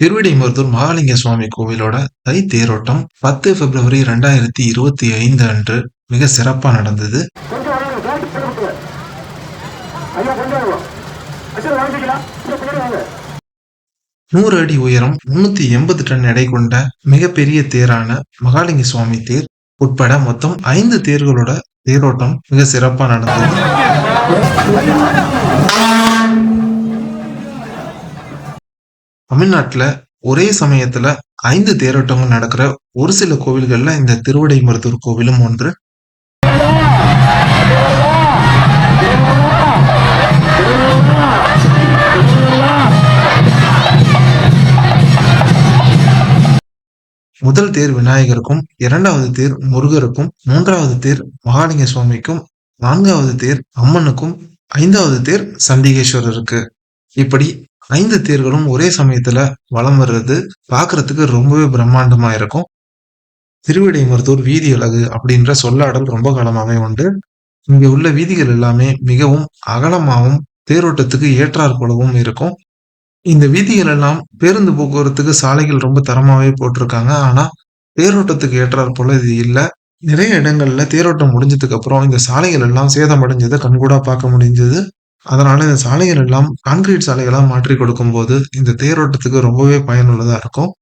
திருவிடைமருதூர் மகாலிங்க சுவாமி கோவிலோட தை தேரோட்டம் பத்து பிப்ரவரி ரெண்டாயிரத்தி இருபத்தி ஐந்து அன்று மிக சிறப்பா நடந்தது. நூறு அடி உயரம் முன்னூத்தி எண்பது டன் எடை கொண்ட மிகப்பெரிய தேரான மகாலிங்க சுவாமி தேர் உட்பட மொத்தம் ஐந்து தேர்களோட தேரோட்டம் மிக சிறப்பா நடந்தது. தமிழ்நாட்டுல ஒரே சமயத்துல ஐந்து தேரோட்டங்கள் நடக்கிற ஒரு சில கோவில்கள்ல இந்த திருவடை மருத்துவர் கோவிலும் ஒன்று. முதல் தேர் விநாயகருக்கும் இரண்டாவது தேர் முருகருக்கும் மூன்றாவது தேர் மகாலிங்க சுவாமிக்கும் நான்காவது தேர் அம்மனுக்கும் ஐந்தாவது தேர் சண்டிகேஸ்வரருக்கு. இப்படி ஐந்து தேர்களும் ஒரே சமயத்துல வலம் வர்றது பாக்குறதுக்கு ரொம்பவே பிரம்மாண்டமா இருக்கும். திருவிடைமருத்தூர் வீதி அழகு அப்படின்ற சொல்லாடல் ரொம்ப காலமாகவே உண்டு. இங்க உள்ள வீதிகள் எல்லாமே மிகவும் அகலமாகவும் தேரோட்டத்துக்கு ஏற்றாற் போலவும் இருக்கும். இந்த வீதிகள் எல்லாம் பேருந்து போக்குவரத்துக்கு சாலைகள் ரொம்ப தரமாவே போட்டிருக்காங்க. ஆனா தேரோட்டத்துக்கு ஏற்றாற் போல இது இல்லை. நிறைய இடங்கள்ல தேரோட்டம் முடிஞ்சதுக்கு அப்புறம் இந்த சாலைகள் எல்லாம் சேதமடைஞ்சதை கண்கூடா பார்க்க முடிஞ்சது. அதனால இந்த சாலைகள் எல்லாம் கான்கிரீட் சாலைகளாக மாற்றி கொடுக்கும் போது இந்த தேரோட்டத்துக்கு ரொம்பவே பயனுள்ளதா இருக்கும்.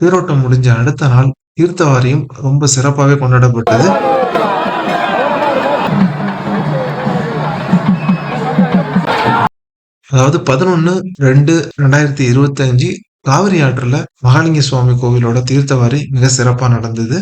தேரோட்டம் முடிஞ்ச அடுத்த நாள் தீர்த்தவாரியும் ரொம்ப சிறப்பாகவே கொண்டாடப்பட்டது. அதாவது பதினொன்னு ரெண்டு ரெண்டாயிரத்தி இருபத்தி அஞ்சு காவிரி ஆற்றுல மகாலிங்க சுவாமி கோவிலோட தீர்த்தவாரி மிக சிறப்பா நடந்தது.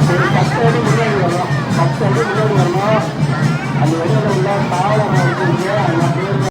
சரி பத்து அடி முன்னாடி வரணும் அது அடி முன்னாடி வரணும் அந்த உள்ள தாவரம் இருக்குங்க அந்த